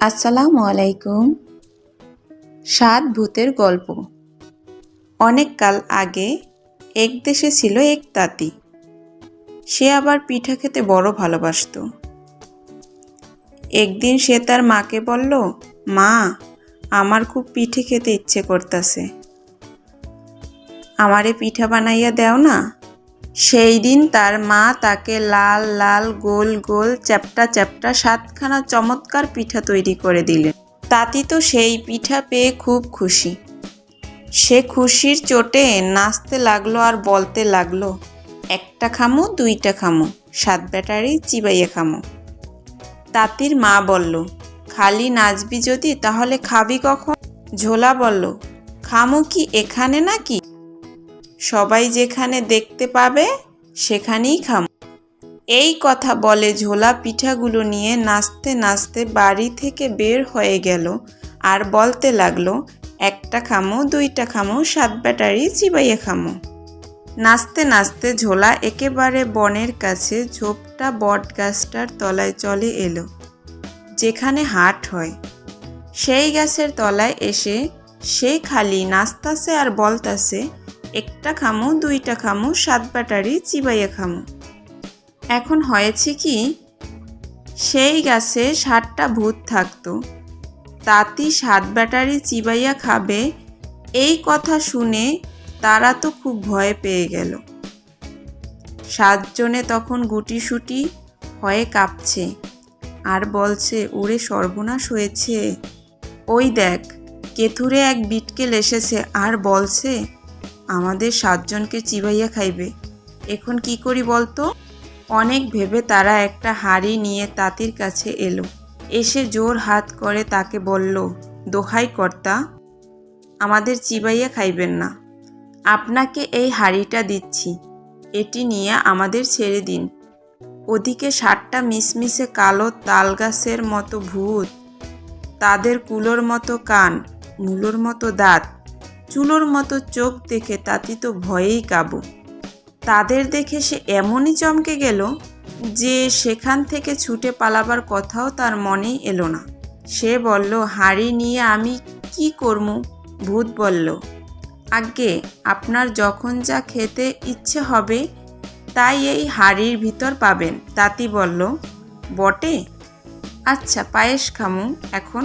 আসসালামু আলাইকুম। সাত ভূতের গল্প। অনেক কাল আগে এক দেশে ছিল এক তাঁতি। সে আবার পিঠা খেতে বড় ভালোবাসতো। একদিন সে তার মাকে বলল, মা, আমার খুব পিঠে খেতে ইচ্ছে করতেছে। আমারে পিঠা বানাইয়া দেও না সেই দিন তার মা তাকে লাল লাল, গোল গোল, চ্যাপটা চ্যাপটা সাতখানা চমৎকার পিঠা তৈরি করে দিলেন। তাতি তো সেই পিঠা পেয়ে খুব খুশি। সে খুশির চোটে নাচতে লাগল আর বলতে লাগল, একটা খামো, দুইটা খামো, সাত ব্যাটারি চিবাইয়া খামো। তাতির মা বলল, খালি নাচবি যদি, তাহলে খাবি কখন? ঝোলা বলল, খামো কি এখানে নাকি? সবাই যেখানে দেখতে পাবে, সেখানেই খাম। এই কথা বলে ঝোলা পিঠাগুলো নিয়ে নাচতে নাচতে বাড়ি থেকে বের হয়ে গেল আর বলতে লাগল, একটা খামো, দুইটা খামো, সাত ব্যাটারি চিবাইয়া খামো। নাচতে নাচতে ঝোলা একেবারে বনের কাছে ঝোপটা বট গাছটার তলায় চলে এলো, যেখানে হাট হয়। সেই গাছের তলায় এসে সে খালি নাচতাছে আর বলতাছে একটা খামো, দুইটা খামো, সাত ব্যাটারি, চিবাইয়া খামো। এখন হয়েছে কি, সেই গাছে সাতটা ভূত থাকতো। তাতি সাত ব্যাটারি চিবাইয়া খাবে, এই কথা শুনে তারা তো খুব ভয় পেয়ে গেল। সাতজনে তখন গুটিসুটি হয়ে কাঁপছে আর বলছে, ওরে সর্বনাশ হয়েছে। ওই দেখ, কেথুরে এক বিটকেল এসেছে আর বলছে আমাদের সাতজনকে চিবাইয়া খাইবে। এখন কি করি বলতো? অনেক ভেবে তারা একটা হাড়ি নিয়ে তাঁতির কাছে এলো। এসে জোর হাত করে তাকে বলল, দোহাই কর্তা, আমাদের চিবাইয়া খাইবেন না। আপনাকে এই হাড়িটা দিচ্ছি। এটি নিয়ে আমাদের ছেড়ে দিন। ওদিকে ষাটটা মিসমিসে কালো তালগাছের মতো ভূত, তাদের কুলোর মতো কান মূলোর মতো দাঁত চুলোর মতো চোখ দেখে তাতি তো ভয়েই কাবু। তাদের দেখে সে এমনই চমকে গেল যে সেখান থেকে ছুটে পালাবার কথাও তার মনেই এলো না। সে বলল, হাড়ি নিয়ে আমি কি করমু? ভূত বলল আগে আপনার যখন যা খেতে ইচ্ছে হবে, তাই এই হাড়ির ভিতর পাবেন। তাতি বলল, বটে? আচ্ছা পায়েস খামু এখন।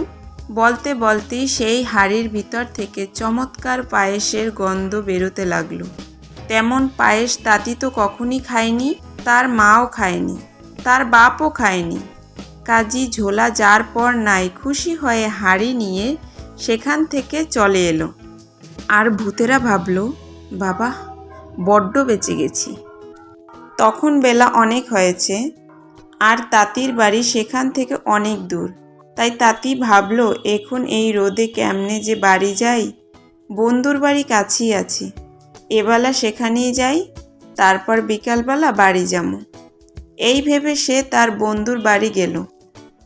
বলতে বলতেই সেই হাড়ির ভিতর থেকে চমৎকার পায়েসের গন্ধ বেরোতে লাগল। তেমন পায়েস তাতি তো কখনই খায়নি, তার মাও খায়নি, তার বাপও খায়নি। কাজী ঝোলা যার পর নাই খুশি হয়ে হাড়ি নিয়ে সেখান থেকে চলে এলো। আর ভূতেরা ভাবল, বাবা, বড্ড বেঁচে গেছি। তখন বেলা অনেক হয়েছে, আর তাঁতির বাড়ি সেখান থেকে অনেক দূর। তাই তাঁতি ভাবলো, এখন এই রোদে কেমনে যে বাড়ি যাই? বন্ধুর বাড়ি কাছেই আছে। এবেলা সেখানেই যাই, তারপর বিকালবেলা বাড়ি যাব এই ভেবে সে তার বন্ধুর বাড়ি গেল।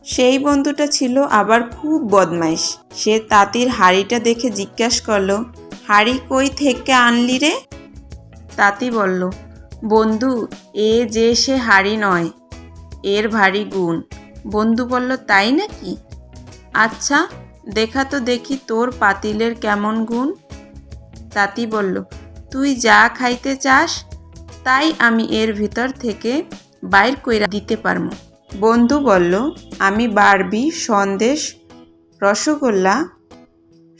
সেই বন্ধুটা ছিল আবার খুব বদমাইশ। সে তাঁতির হাড়িটা দেখে জিজ্ঞাসা করল, হাড়ি কই থেকে আনলি রে? তাঁতি বলল, বন্ধু, এ যে সে হাড়ি নয়, এর ভারী গুণ। বন্ধু বলল, তাই নাকি? আচ্ছা দেখা তো দেখি তোর পাতিলের কেমন গুণ। তাঁতি বলল, তুই যা খাইতে চাস, তাই আমি এর ভিতর থেকে বাইর কইরা দিতে পারব। বন্ধু বলল, আমি বারবি, সন্দেশ, রসগোল্লা,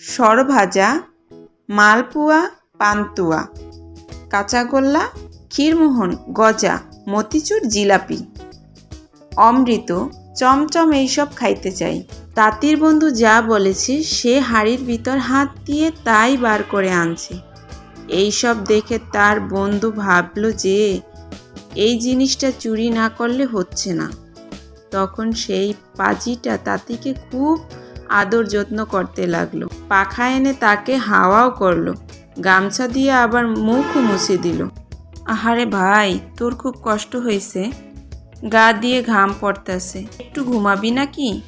সরভাজা, মালপুয়া, পান্তুয়া, কাঁচাগোল্লা, ক্ষীরমোহন, গজা, মতিচুর, জিলাপি, অমৃত চমচম এইসব খাইতে চাই। তাঁতির বন্ধু যা বলেছে, সে হাড়ির ভিতর হাত দিয়ে তাই বার করে আনছে। এইসব দেখে তার বন্ধু ভাবলো যে, এই জিনিসটা চুরি না করলে হচ্ছে না। তখন সেই পাজিটা তাঁতিকে খুব আদর যত্ন করতে লাগল। পাখা এনে তাকে হাওয়াও করল। গামছা দিয়ে আবার মুখও মুছে দিল। আহারে ভাই, তোর খুব কষ্ট হয়েছে। গা দিয়ে ঘাম পড়তেছে। একটু ঘুমাবি নাকি?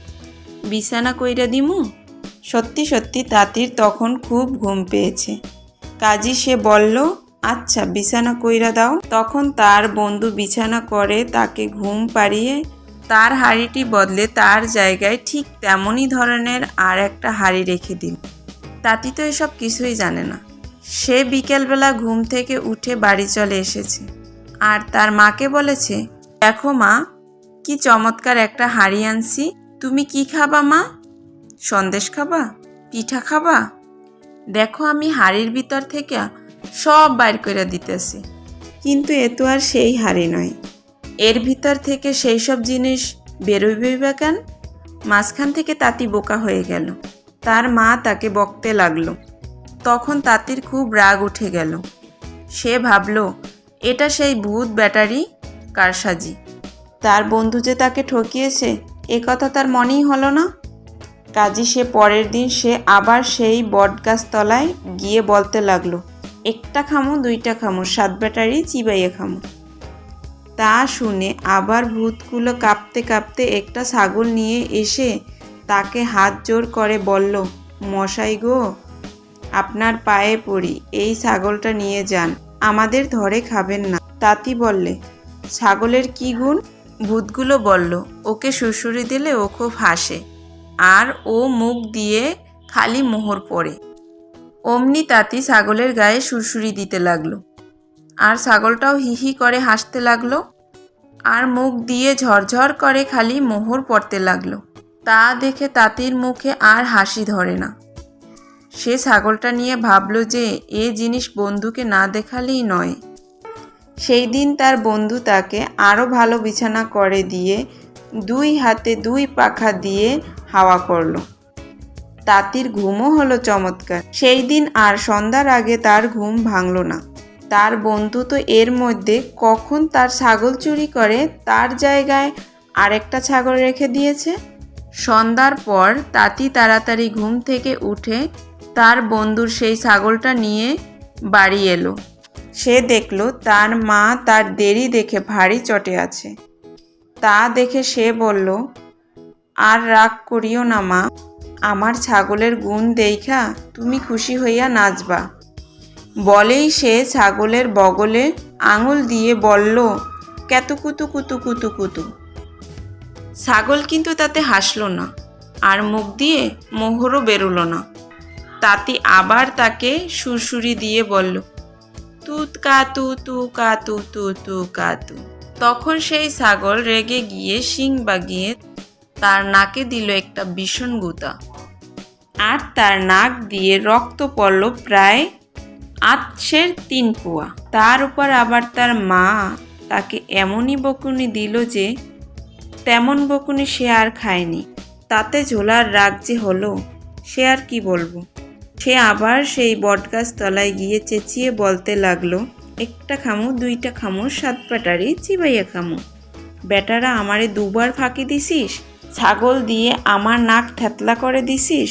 বিছানা কইরা দিমু? সত্যি সত্যি, তাঁতির তখন খুব ঘুম পেয়েছে। কাজী সে বলল আচ্ছা বিছানা কইরা দাও। তখন তার বন্ধু বিছানা করে তাকে ঘুম পাড়িয়ে তার হাড়িটি বদলে তার জায়গায় ঠিক তেমনই ধরনের আর একটা হাড়ি রেখে দিল। তাতি তো এসব কিছুই জানে না। সে বিকেলবেলা ঘুম থেকে উঠে বাড়ি চলে এসেছে। আর তার মাকে বলেছে দেখো মা, কি চমৎকার একটা হাড়ি আনছি। তুমি কি খাবা মা? সন্দেশ খাবা? পিঠা খাবা? দেখো আমি হাড়ির ভিতর থেকে সব বাইর করে দিতেছি। কিন্তু এ তো আর সেই হাড়ি নয়। এর ভিতর থেকে সেই সব জিনিস বেরোইবে বা কেন? মাঝখান থেকে তাঁতি বোকা হয়ে গেল। তার মা তাকে বকতে লাগল। তখন তাঁতির খুব রাগ উঠে গেল। সে ভাবল, এটা সেই ভূত ব্যাটারি? কারসাজি। তার বন্ধু যে তাকে ঠকিয়েছে, এ কথা তার মনেই হলো না। কাজী সে পরের দিন সে আবার সেই বটগাছ তলায় গিয়ে বলতে লাগল, একটা খামো, দুইটা খামো, সাত ব্যাটারি, চিবাইয়ে খামো। তা শুনে আবার ভূতগুলো কাঁপতে কাঁপতে একটা ছাগল নিয়ে এসে তাকে হাত জোর করে বলল, মশাই গো, আপনার পায়ে পড়ি, এই ছাগলটা নিয়ে যান, আমাদের ধরে খাবেন না। তাতি বললে ছাগলের কি গুণ? ভূতগুলো বলল, ওকে শুশুরি দিলে ও খুব হাসে, আর ও মুখ দিয়ে খালি মোহর পড়ে। অমনি তাতি ছাগলের গায়ে সুরসুরি দিতে লাগল। আর ছাগলটাও হিহি করে হাসতে লাগল, আর মুখ দিয়ে ঝরঝর করে খালি মোহর পড়তে লাগল। তা দেখে তাতির মুখে আর হাসি ধরে না। সে ছাগলটা নিয়ে ভাবলো যে, এ জিনিস বন্ধুকে না দেখালেই নয়। সেই দিন তার বন্ধু তাকে আরও ভালো বিছানা করে দিয়ে দুই হাতে দুই পাখা দিয়ে হাওয়া করল। তাঁতির ঘুমও হলো চমৎকার। সেই দিন আর সন্ধ্যার আগে তার ঘুম ভাঙল না। তার বন্ধু তো এর মধ্যে কখন তার ছাগল চুরি করে তার জায়গায় আরেকটা ছাগল রেখে দিয়েছে? সন্ধ্যার পর তাঁতি তাড়াতাড়ি ঘুম থেকে উঠে তার বন্ধুর সেই ছাগলটা নিয়ে বাড়ি এলো। সে দেখল তার মা তার দেরি দেখে ভারী চটে আছে। তা দেখে সে বলল, আর রাগ করিও না মা, আমার ছাগলের গুণ দেইখা তুমি খুশি হইয়া নাচবা। বলেই সে ছাগলের বগলে আঙুল দিয়ে বলল কুতু কুতু কুতু কুতু। ছাগল কিন্তু তাতে হাসল না, আর মুখ দিয়ে মোহরও বেরোলো না। তাতে আবার তাকে সুরসুরি দিয়ে বলল তুত কাতু তু কাতু তু তু কাতু তখন সেই ছাগল রেগে গিয়ে শিং বাগিয়ে তার নাকে দিল একটা ভীষণ গুতা। আর তার নাক দিয়ে রক্ত পড়ল প্রায় আটশের তিন পোয়া তার উপর আবার তার মা তাকে এমনই বকুনি দিল যে তেমন বকুনি সে আর খায়নি। তাতে ঝোলার রাগ যে হলো, সে আর কি বলব? সে আবার সেই বটগাছ তলায় গিয়ে চেঁচিয়ে বলতে লাগল, একটা খামু, দুইটা খামু, সাত প্যাটারি চিবাইয়া খামু। বেটারা আমারে দুবার ফাঁকি দিছিস? ছাগল দিয়ে আমার নাক থ্যাতলা করে দিছিস?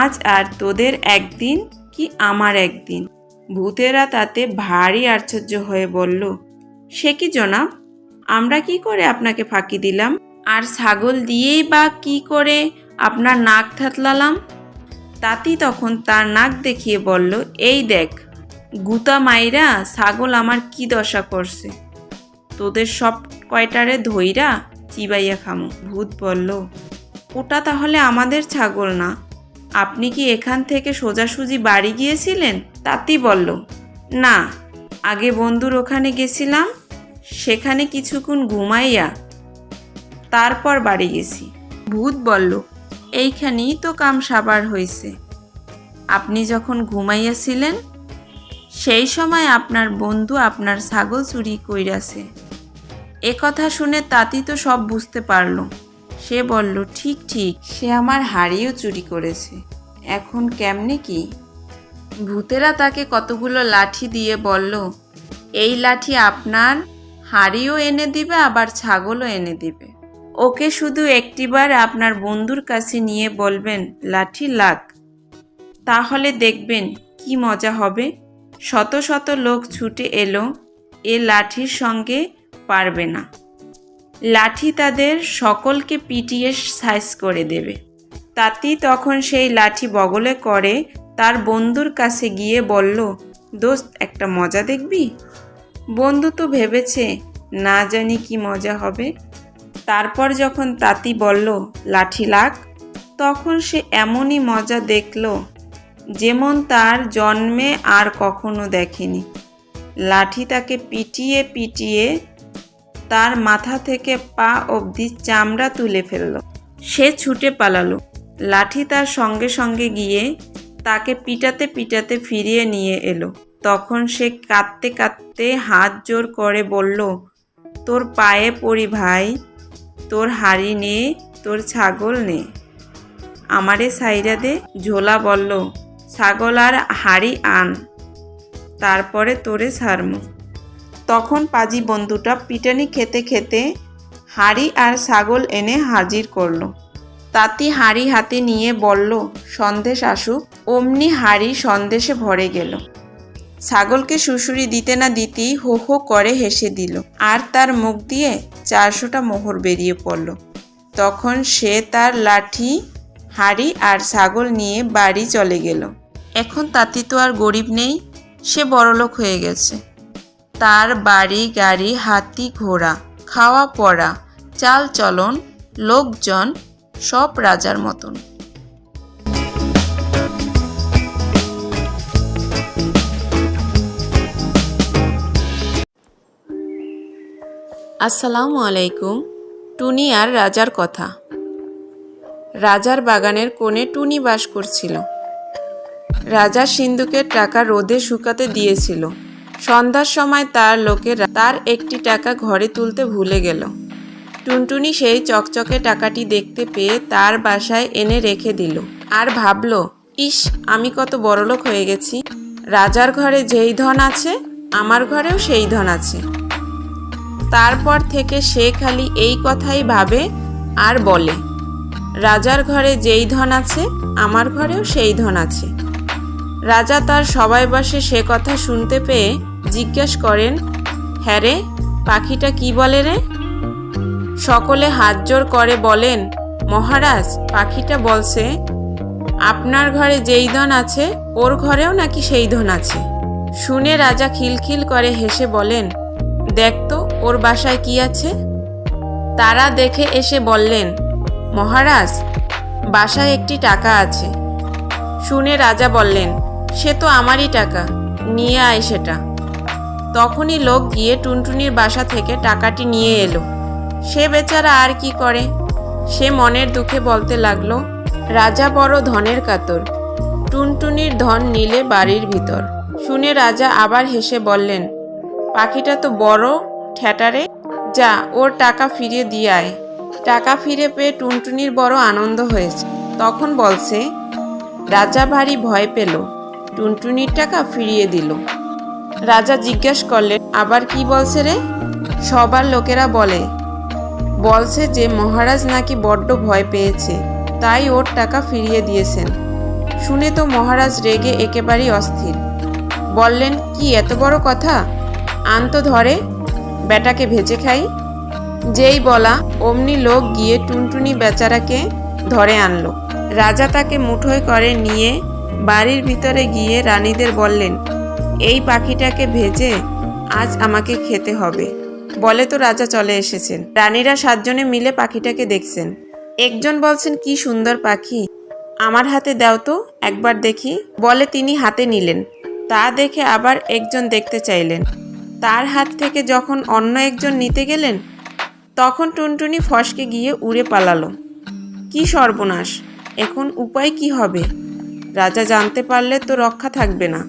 আজ আর তোদের একদিন কি আমার একদিন? ভূতেরা তাতে ভারী আশ্চর্য হয়ে বলল, সে কি জনাব? আমরা কি করে আপনাকে ফাঁকি দিলাম? আর ছাগল দিয়েই বা কি করে আপনার নাক থ্যাতলালাম তাতি তখন তার নাক দেখিয়ে বলল, এই দেখ, গুতা মাইরা ছাগল আমার কি দশা করছে? তোদের সব কয়টারে ধইরা চিবাইয়া খামো। ভূত বলল, ওটা তাহলে আমাদের ছাগল না। আপনি কি এখান থেকে সোজাসুজি বাড়ি গিয়েছিলেন? তাতি বলল, না, আগে বন্ধুর ওখানে গেছিলাম, সেখানে কিছুক্ষণ ঘুমাইয়া তারপর বাড়ি গেছি। ভূত বলল এইখানেই তো কাম সাবার হয়েছে আপনি যখন ঘুমাইয়াছিলেন, সেই সময় আপনার বন্ধু আপনার ছাগল চুরি কইরাছে। এ কথা শুনে তাতি তো সব বুঝতে পারল। সে বলল, ঠিক ঠিক, সে আমার হাড়িও চুরি করেছে। এখন কেমনে কি? ভূতেরা তাকে কতগুলো লাঠি দিয়ে বলল, এই লাঠি আপনার হাড়িও এনে দিবে, আবার ছাগলও এনে দিবে। ওকে শুধু একটিবার আপনার বন্ধুর কাছে নিয়ে বলবেন, লাঠি লাগ। তাহলে দেখবেন কি মজা হবে। শত শত লোক ছুটে এলো, এ লাঠির সঙ্গে পারবে না। লাঠি তাদের সকলকে পিটিয়ে সাইজ করে দেবে। তাতি তখন সেই লাঠি বগলে করে, তার বন্ধুর কাছে গিয়ে বলল, দোস্ত, একটা মজা দেখবি? বন্ধু তো ভেবেছে, না জানি কি মজা হবে। তারপর যখন তাঁতি বলল, লাঠি লাগ, তখন সে এমনই মজা দেখল যেমন তার জন্মে আর কখনো দেখেনি। লাঠি তাকে পিটিয়ে পিটিয়ে তার মাথা থেকে পা অবধি চামড়া তুলে ফেলল। সে ছুটে পালালো। লাঠি তার সঙ্গে সঙ্গে গিয়ে তাকে পিটাতে পিটাতে ফিরিয়ে নিয়ে এলো। তখন সে কাঁদতে কাঁদতে হাত জোর করে বলল, তোর পায়ে পড়ি ভাই। তোর হাড়ি নে, তোর ছাগল নে। আমারে সাইরা দে, ঝোলা বলল, ছাগল আর হাড়ি আন, তারপরে তোরে ছাড়মু। তখন পাজি বন্ধুটা পিটানি খেতে খেতে হাড়ি আর ছাগল এনে হাজির করল। তাতি হাড়ি হাতে নিয়ে বলল, সন্দেশ আসুক। অমনি হাড়ি সন্দেশে ভরে গেল। ছাগলকে শুশুরি দিতে না দিতেই হো হো করে হেসে দিল। আর তার মুখ দিয়ে চারশোটা মোহর বেরিয়ে পড়ল। তখন সে তার লাঠি, হাড়ি আর ছাগল নিয়ে বাড়ি চলে গেল। এখন তাঁতি তো আর গরিব নেই, সে বড়লোক হয়ে গেছে। তার বাড়ি, গাড়ি, হাতি, ঘোড়া খাওয়া পড়া চাল চলন লোকজন, সব রাজার মতন। আসসালামু আলাইকুম, টুনি আর রাজার কথা। রাজার বাগানের কোণে টুনি বাস করছিল। রাজা সিন্ধুকের টাকা রোদে শুকাতে দিয়েছিল। সন্ধ্যার সময় তার লোকেরা তার একটি টাকা ঘরে তুলতে ভুলে গেল। টুনটুনি সেই চকচকে টাকাটি দেখতে পেয়ে তার বাসায় এনে রেখে দিল। আর ভাবল, ইস, আমি কত বড়লোক হয়ে গেছি। রাজার ঘরে যেই ধন আছে, আমার ঘরেও সেই ধন আছে। তারপর থেকে সে খালি এই কথাই ভাবে আর বলে, রাজার ঘরে যেই ধন আছে, আমার ঘরেও সেই ধন আছে। রাজা তার সবাই বসে সে কথা শুনতে পেয়ে জিজ্ঞেস করেন হ্যাঁ রে, পাখিটা কি বলে রে? সকলে হাত জোর করে বলেন, মহারাজ, পাখিটা বলছে, আপনার ঘরে যেই ধন আছে, ওর ঘরেও নাকি সেই ধন আছে। শুনে রাজা খিলখিল করে হেসে বলেন, দেখ তো ওর বাসায় কি আছে? তারা দেখে এসে বললেন, মহারাজ, বাসায় একটি টাকা আছে। শুনে রাজা বললেন, সে তো আমারই টাকা, নিয়ে আয় সেটা। তখনই লোক গিয়ে টুনটুনির বাসা থেকে টাকাটি নিয়ে এলো। সে বেচারা আর কি করে? সে মনের দুঃখে বলতে লাগল, রাজা বড় ধনের কাতর, টুনটুনির ধন নিলে বাড়ির ভিতর। শুনে রাজা আবার হেসে বললেন, পাখিটা তো বড় ঠ্যাটারে যা, ওর টাকা ফিরিয়ে দিয়ে আয়। টাকা ফিরে পেয়ে টুনটুনির বড় আনন্দ হয়েছে। তখন বলছে, রাজা ভারী ভয় পেল। টুনটুনির টাকা ফিরিয়ে দিল। রাজা জিজ্ঞেস করলেন, আবার কি বলছে রে? সবার লোকেরা বলে, বলছে যে মহারাজ নাকি বড্ড ভয় পেয়েছে, তাই ওর টাকা ফিরিয়ে দিয়েছেন। শুনে তো মহারাজ রেগে একেবারেই অস্থির। বললেন, কি এত বড় কথা? আনতো ধরে বেটাকে ভেজে খাই। যেই বলা, অমনি লোক গিয়ে টুনটুনি বেচারাকে ধরে আনলো। রাজা তাকে মুঠোয় করে নিয়ে বাড়ির ভিতরে গিয়ে রানীদের বললেন, এই পাখিটাকে ভেজে আজ আমাকে খেতে হবে। বলে তো রাজা চলে এসেছেন। রানীরা সাতজনে মিলে পাখিটাকে দেখছেন। একজন বলছেন, কি সুন্দর পাখি, আমার হাতে দাও তো, একবার দেখি। বলে তিনি হাতে নিলেন। তা দেখে আবার একজন দেখতে চাইলেন। তার হাত থেকে যখন অন্য একজন নিতে গেলেন, তখন টুনটুনি ফসকে গিয়ে উড়ে পালালো। কি সর্বনাশ! এখন উপায় কি হবে? রাজা জানতে পারলে তো রক্ষা থাকবে না।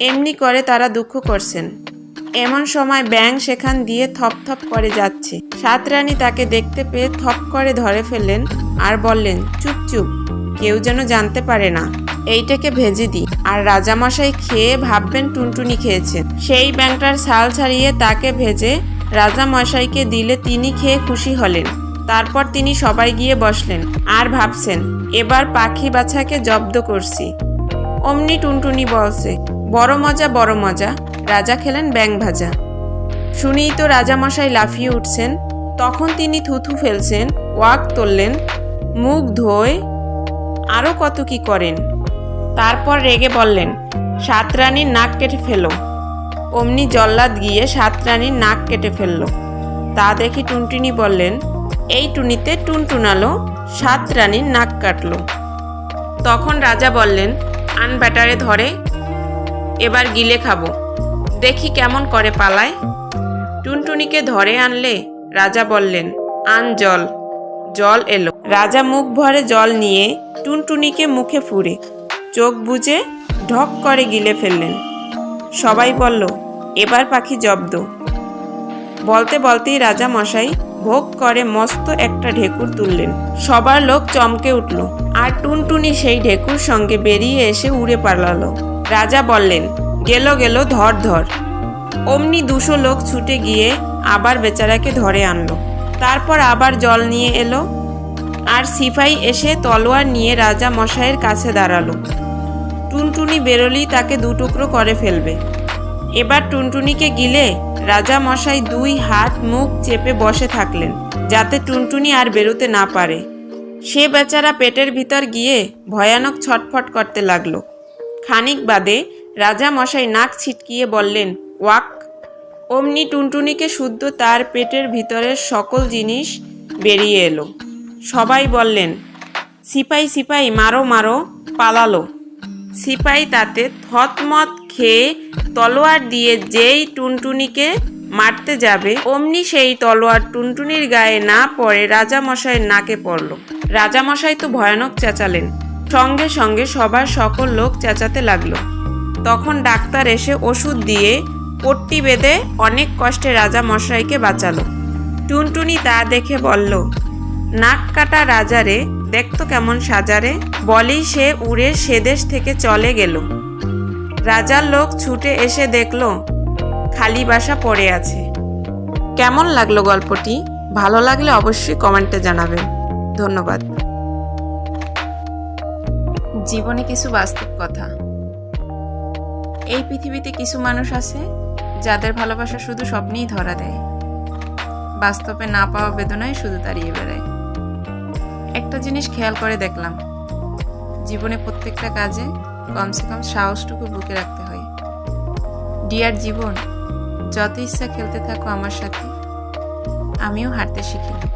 এমনি করে তারা দুঃখ করছেন। এমন সময় ব্যাং সেখান দিয়ে থপ থপ করে যাচ্ছে। সাত রানী তাকে দেখতে পেয়ে থপ করে ধরে ফেললেন আর বললেন, চুপ চুপ। কেউ যেন জানতে পারে না। এইটাকে ভেজে দিই। আর রাজামশাই খেয়ে ভাববেন টুনটুনি খেয়েছেন সেই ব্যাংটার ছাল ছাড়িয়ে তাকে ভেজে রাজামশাইকে দিলে তিনি খেয়ে খুশি হলেন। তারপর তিনি সবাই গিয়ে বসলেন আর ভাবছেন, এবার পাখি বাছাকে জব্দ করছি। অমনি টুনটুনি বলছে, বড় মজা বড় মজা। রাজা খেলেন ব্যাং ভাজা। শুনেই তো রাজামশাই লাফিয়ে উঠছেন। তখন তিনি থুথু ফেলছেন, ওয়াক তুললেন, মুখ ধোয় আরও কত কি করেন? তারপর রেগে বললেন, সাত রানীর নাক কেটে ফেলো। অমনি জল্লাদ গিয়ে সাত রানীর নাক কেটে ফেলল। তা দেখি টুনটুনি বললেন, এই টুনিতে টুনটুনালো সাত রানীর নাক কাটল। তখন রাজা বললেন, আন ব্যাটারে ধরে, এবার গিলে খাব। দেখি কেমন করে পালায়। টুনটুনিকে ধরে আনলে রাজা বললেন, আন জল। জল এলো। রাজা মুখ ভরে জল নিয়ে টুনটুনিকে মুখে ফুরে চোখ বুজে ঢক করে গিলে ফেললেন। সবাই বলল, এবার পাখি জব্দ। বলতে বলতেই রাজা মশাই ভোগ করে মস্ত একটা ঢেকুর তুললেন। সবার লোক চমকে উঠল, আর টুনটুনি সেই ঢেকুর সঙ্গে বেরিয়ে এসে উড়ে পালালো। রাজা বললেন, গেল গেল, ধর ধর। অমনি দুশো লোক ছুটে গিয়ে আবার বেচারাকে ধরে আনলো। তারপর আবার জল নিয়ে এলো আর সিপাই এসে তলোয়ার নিয়ে রাজা মশাইয়ের কাছে দাঁড়াল। টুনটুনি বেরোলেই তাকে দুটুকরো করে ফেলবে। এবার টুনটুনিকে গিলে রাজা মশাই দুই হাত মুখ চেপে বসে থাকলেন, যাতে টুনটুনি আর বেরোতে না পারে। সে বেচারা পেটের ভিতর গিয়ে ভয়ানক ছটফট করতে লাগল। খানিক বাদে রাজা মশাই নাক ছিটকিয়ে বললেন, ওয়াক অমনি টুনটুনিকে শুদ্ধ তার পেটের ভিতরের সকল জিনিস বেরিয়ে এলো। সবাই বললেন, সিপাই সিপাই, মারো মারো, পালালো। সিপাই তাতে থতমত খেয়ে তলোয়ার দিয়ে যেই টুনটুনিকে মারতে যাবে, অমনি সেই তলোয়ার টুনটুনির গায়ে না পড়ে রাজামশাইয়ের নাকে পড়ল। রাজামশাই তো ভয়ানক চেঁচালেন। সঙ্গে সঙ্গে সবার সকল লোক চেঁচাতে লাগল। তখন ডাক্তার এসে ওষুধ দিয়ে পট্টি বেঁধে অনেক কষ্টে রাজা মশাইকে বাঁচালো। টুনটুনি তা দেখে বলল, নাক কাটা রাজারে, দেখতো কেমন সাজারে, বলেই সে উড়ে সে দেশ থেকে চলে গেল। রাজার লোক ছুটে এসে দেখল, খালি বাসা পড়ে আছে। কেমন লাগল গল্পটি? ভালো লাগলে অবশ্যই কমেন্টে জানাবেন। ধন্যবাদ। জীবনে কিছু বাস্তব কথা। এই পৃথিবীতে কিছু মানুষ আছে যাদের ভালোবাসা শুধু স্বপ্নেই ধরা দেয়, বাস্তবে না পাওয়া বেদনায় শুধু দাঁড়িয়ে বেড়ায়। একটা জিনিস খেয়াল করে দেখলাম, জীবনে প্রত্যেকটা কাজে কমসে কম সাহসটুকু বুকে রাখতে হয়। ডিয়ার জীবন, যত ইচ্ছা খেলতে থাকো আমার সাথে, আমিও হাঁটতে শিখিনি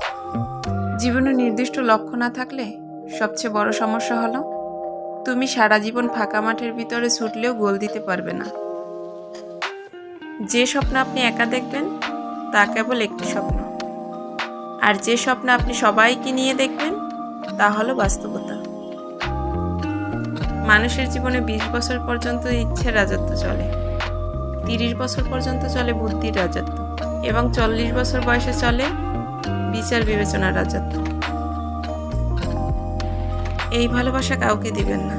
জীবনে নির্দিষ্ট লক্ষ্য না থাকলে সবচেয়ে বড় সমস্যা হলো, তুমি সারা জীবন ফাঁকা মাঠের ভিতরে ছুটলেও গোল দিতে পারবে না। যে স্বপ্ন আপনি একা দেখবেন, তা কেবল একটি স্বপ্ন। আর যে স্বপ্ন আপনি সবাইকে নিয়ে দেখবেন, তা হলো বাস্তবতা। মানুষের জীবনে বিশ বছর পর্যন্ত ইচ্ছের রাজত্ব চলে। তিরিশ বছর পর্যন্ত চলে বুদ্ধির রাজত্ব। এবং চল্লিশ বছর বয়সে চলে বিচার বিবেচনার রাজত্ব। এই ভালোবাসা কাউকে দিবেন না।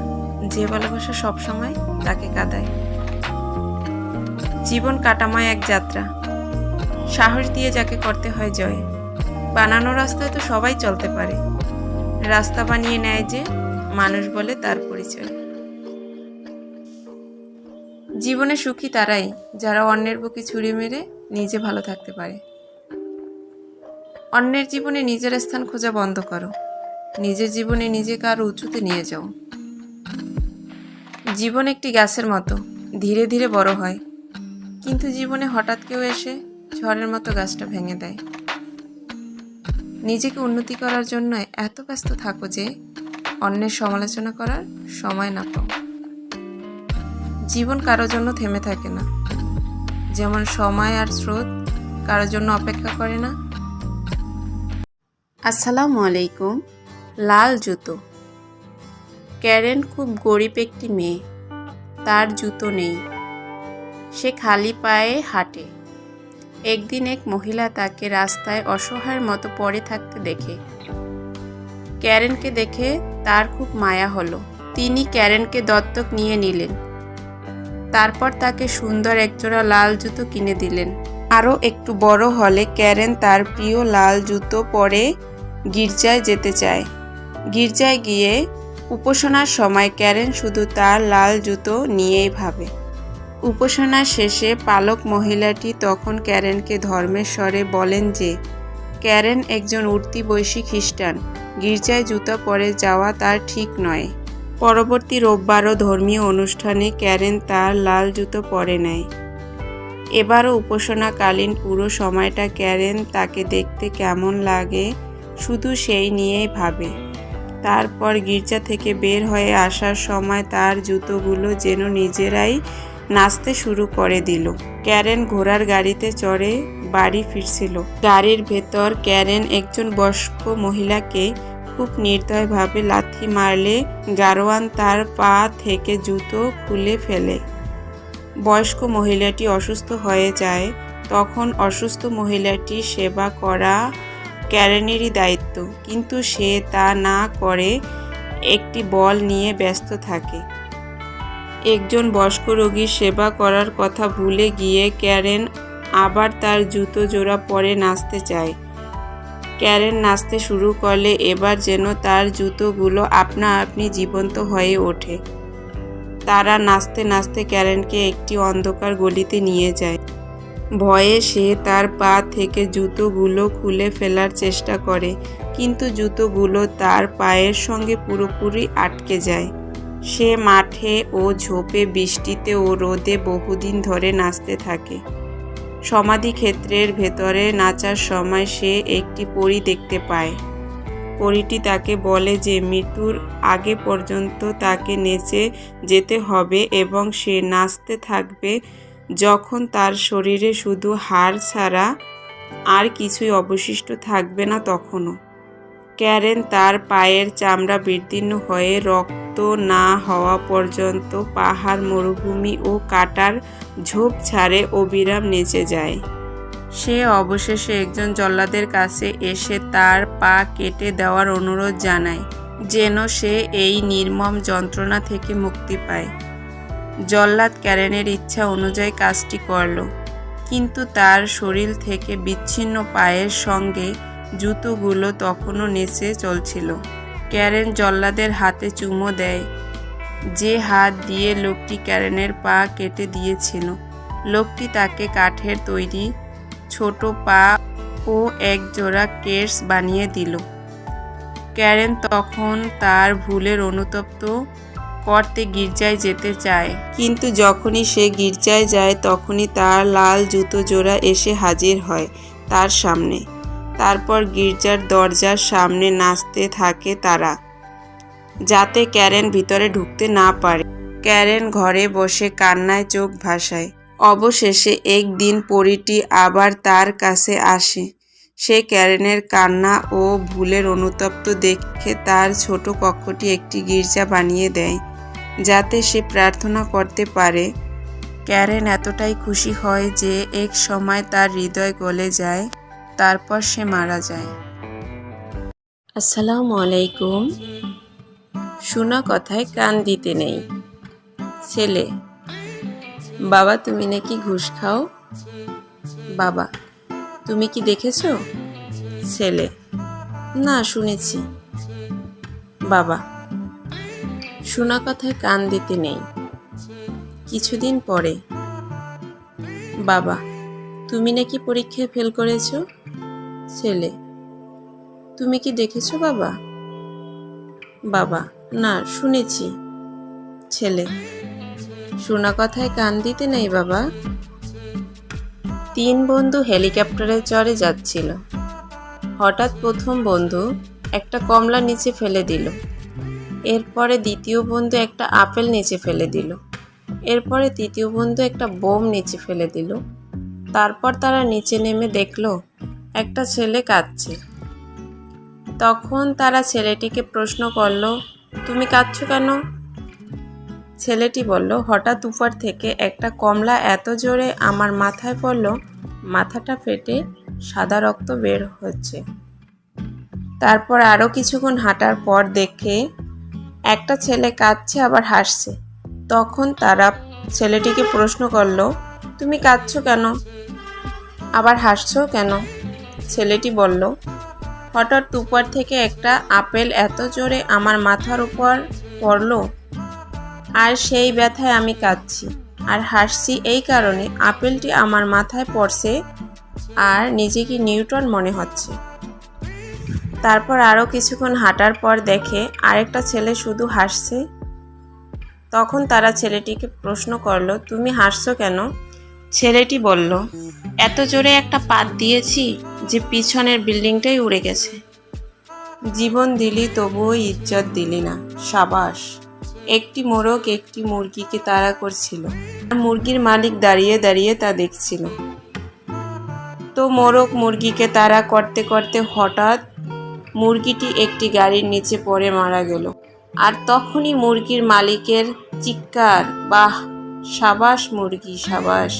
যে ভালোবাসা সবসময় তাকে কাঁদায়। জীবন কাটাময় এক যাত্রা। সাহস দিয়ে যাকে করতে হয় জয়। বানানো রাস্তায় তো সবাই চলতে পারে। রাস্তা বানিয়ে নেয় যে মানুষ বলে তার পরিচয়। জীবনে সুখী তারাই, যারা অন্যের বুকে ছুরি মেরে নিজে ভালো থাকতে পারে। অন্যের জীবনে নিজের স্থান খোঁজা বন্ধ করো। নিজের জীবনে নিজেকে আরও উঁচুতে নিয়ে যাও। জীবন একটি গ্যাসের মতো, ধীরে ধীরে বড় হয়। কিন্তু জীবনে হঠাৎ কেউ এসে ঝড়ের মতো গাছটা ভেঙে দেয়। নিজেকে উন্নতি করার জন্য এত ব্যস্ত থাকো যে অন্যের সমালোচনা করার সময় না পাও। জীবন কারোর জন্য থেমে থাকে না। যেমন সময় আর স্রোত কারোর জন্য অপেক্ষা করে না। আসসালামু আলাইকুম, লাল জুতো। ক্যারেন খুব গরিব একটি মেয়ে। তার জুতো নেই। সে খালি পায়ে হাঁটে। একদিন এক মহিলা তাকে রাস্তায় অসহায়ের মতো পড়ে থাকতে দেখে। ক্যারেনকে দেখে তার খুব মায়া হলো। তিনি ক্যারেনকে দত্তক নিয়ে নিলেন। তারপর তাকে সুন্দর একজোড়া লাল জুতো কিনে দিলেন। আরও একটু বড় হলে ক্যারেন তার প্রিয় লাল জুতো পরে গির্জায় যেতে চায়। গির্জায় গিয়ে উপাসনার সময় ক্যারেন শুধু তার লাল জুতো নিয়েই ভাবে। উপাসনা শেষে পালক মহিলাটি তখন ক্যারেনকে ধর্মের স্বরে বলেন যে, ক্যারেন একজন উঠতি বৈশী খ্রিস্টান। গির্জায় জুতা পরে যাওয়া তার ঠিক নয়। পরবর্তী রোববারও ধর্মীয় অনুষ্ঠানে ক্যারেন তার লাল জুতো পরে নেয়। এবারও উপাসনাকালীন পুরো সময়টা ক্যারেন তাকে দেখতে কেমন লাগে শুধু সেই নিয়েই ভাবে। তারপর গির্জা থেকে বের হয়ে আসার সময় তার জুতোগুলো যেন নিজেরাই নাচতে শুরু করে দিল। ক্যারেন ঘোড়ার গাড়িতে চড়ে বাড়ি ফিরছিল। গাড়ির ভেতর ক্যারেন একজন বয়স্ক মহিলাকে খুব নির্দয়ভাবে লাথি মারলে গারোয়ান তার পা থেকে জুতো খুলে ফেলে। বয়স্ক মহিলাটি অসুস্থ হয়ে যায়, তখন অসুস্থ মহিলাটি সেবা করা ক্যারেনেরই দায়িত্ব, কিন্তু সে তা না করে একটি বল নিয়ে ব্যস্ত থাকে। একজন বয়স্ক রোগীর সেবা করার কথা ভুলে গিয়ে ক্যারেন আবার তার জুতো জোড়া পরে নাচতে চায়। ক্যারেন নাচতে শুরু করলে এবার যেন তার জুতোগুলো আপনা আপনি জীবন্ত হয়ে ওঠে। তারা নাচতে নাচতে ক্যারেনকে একটি অন্ধকার গলিতে নিয়ে যায়। ভয়ে সে তার পা থেকে জুতোগুলো খুলে ফেলার চেষ্টা করে, কিন্তু জুতোগুলো তার পায়ের সঙ্গে পুরোপুরি আটকে যায়। সে মাঠে ও ঝোপে বৃষ্টিতে ও রোদে বহুদিন ধরে নাচতে থাকে। সমাধি ক্ষেত্রের ভেতরে নাচার সময় সে একটি পরী দেখতে পায়। পরীটি তাকে বলে যে, মৃত্যুর আগে পর্যন্ত তাকে নেচে যেতে হবে এবং সে নাচতে থাকবে যখন তার শরীরে শুধু হাড় ছাড়া আর কিছুই অবশিষ্ট থাকবে না তখনও। ক্যারেন তার পায়ের চামড়া বিদীর্ণ হয়ে রক্ত না হওয়া পর্যন্ত পাহাড়, মরুভূমি ও কাটার ঝোপ ছাড়ে অবিরাম নেচে যায়। সে অবশেষে একজন জল্লাদের কাছে এসে তার পা কেটে দেওয়ার অনুরোধ জানায়, যেন সে এই নির্মম যন্ত্রণা থেকে মুক্তি পায়। জল্লাদ ক্যারেনের ইচ্ছা অনুযায়ী কাজটি করল, কিন্তু তার শরীর থেকে বিচ্ছিন্ন পায়ের সঙ্গে জুতোগুলো তখনও নেচে চলছিল। ক্যারেন জল্লাদের হাতে চুমো দেয়। যে হাত দিয়ে লোকটি ক্যারেনের পা কেটে দিয়েছিল, লোকটি তাকে কাঠের তৈরি ছোট পা ও এক জোড়া কেস বানিয়ে দিল। ক্যারেন তখন তার ভুলের অনুতপ্ত করতে গির্জায় যেতে চায়, কিন্তু যখনই সে গির্জায় যায় তখনই তার লাল জুতো জোড়া এসে হাজির হয় তার সামনে। তারপর গির্জার দরজার সামনে নাচতে থাকে তারা, যাতে ক্যারেন ভিতরে ঢুকতে না পারে। ক্যারেন ঘরে বসে কান্নায় চোখ ভাসায়। অবশেষে একদিন পরীটি আবার তার কাছে আসে। সে ক্যারেনের কান্না ও ভুলের অনুতপ্ত দেখে তার ছোট কক্ষটি একটি গির্জা বানিয়ে দেয়, যাতে সে প্রার্থনা করতে পারে। ক্যারেন এতটাই খুশি হয় যে এক সময় তার হৃদয় গলে যায়। তারপর সে মারা যায়। আসসালামু আলাইকুম। শোনা কথায় কান দিতে নেই। ছেলে, বাবা তুমি নাকি ঘুষ খাও? বাবা, তুমি কি দেখেছ? ছেলে, না শুনেছি। বাবা, শোনা কথায় কান দিতে নেই। কিছুদিন পরে, বাবা, তুমি নাকি পরীক্ষায় ফেল করেছ? ছেলে। তুমি কি দেখেছ বাবা? বাবা, না, শুনেছি। ছেলে। শোনা কথায় কান দিতে নেই বাবা। তিন বন্ধু হেলিকপ্টারে চড়ে যাচ্ছিল। হঠাৎ প্রথম বন্ধু একটা কমলা নিচে ফেলে দিল। এরপরে দ্বিতীয় বন্ধু একটা আপেল নিচে ফেলে দিল। এরপরে তৃতীয় বন্ধু একটা বোম নিচে ফেলে দিল। তারপর তারা নিচে নেমে দেখল একটা ছেলে কাঁদছে। তখন তারা ছেলেটিকে প্রশ্ন করল, তুমি কাঁদছ কেন? ছেলেটি বলল, হঠাৎ উপর থেকে একটা কমলা এত জোরে আমার মাথায় পড়ল, মাথাটা ফেটে সাদা রক্ত বের হচ্ছে। তারপর আরও কিছুক্ষণ হাঁটার পর দেখে একটা ছেলে কাঁদছে, আবার হাসছে। তখন তারা ছেলেটিকে প্রশ্ন করল, তুমি কাঁদছো কেন? আবার হাসছো কেন? ছেলেটি বলল, হঠাৎ উপর থেকে একটা আপেল এত জোরে আমার মাথার উপর পড়ল, আর সেই ব্যথায় আমি কাঁদছি, আর হাসছি এই কারণে আপেলটি আমার মাথায় পড়ছে আর নিজেকে নিউটন মনে হচ্ছে। তারপর আরও কিছুক্ষণ হাঁটার পর দেখে আরেকটা ছেলে শুধু হাসছে। তখন তারা ছেলেটিকে প্রশ্ন করল, তুমি হাসছো কেন? ছেলেটি বলল, এত জোরে একটা পাত দিয়েছি যে পিছনের বিল্ডিংটাই উড়ে গেছে। জীবন দিলি তবুও ইজ্জত দিলি না, সাবাস। একটি মোরগ একটি মুরগিকে তাড়া করছিল। আর মুরগির মালিক দাঁড়িয়ে দাঁড়িয়ে তা দেখছিল। তো মোরগ মুরগিকে তাড়া করতে করতে হঠাৎ মুরগিটি একটি গাড়ির নিচে পড়ে মারা গেল। আর তখনই মুরগির মালিকের চিৎকার, বাহ, সাবাস মুরগি, সাবাস।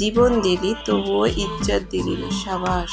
জীবন দিলি তবুও ইজ্জত দিলি সাবাস।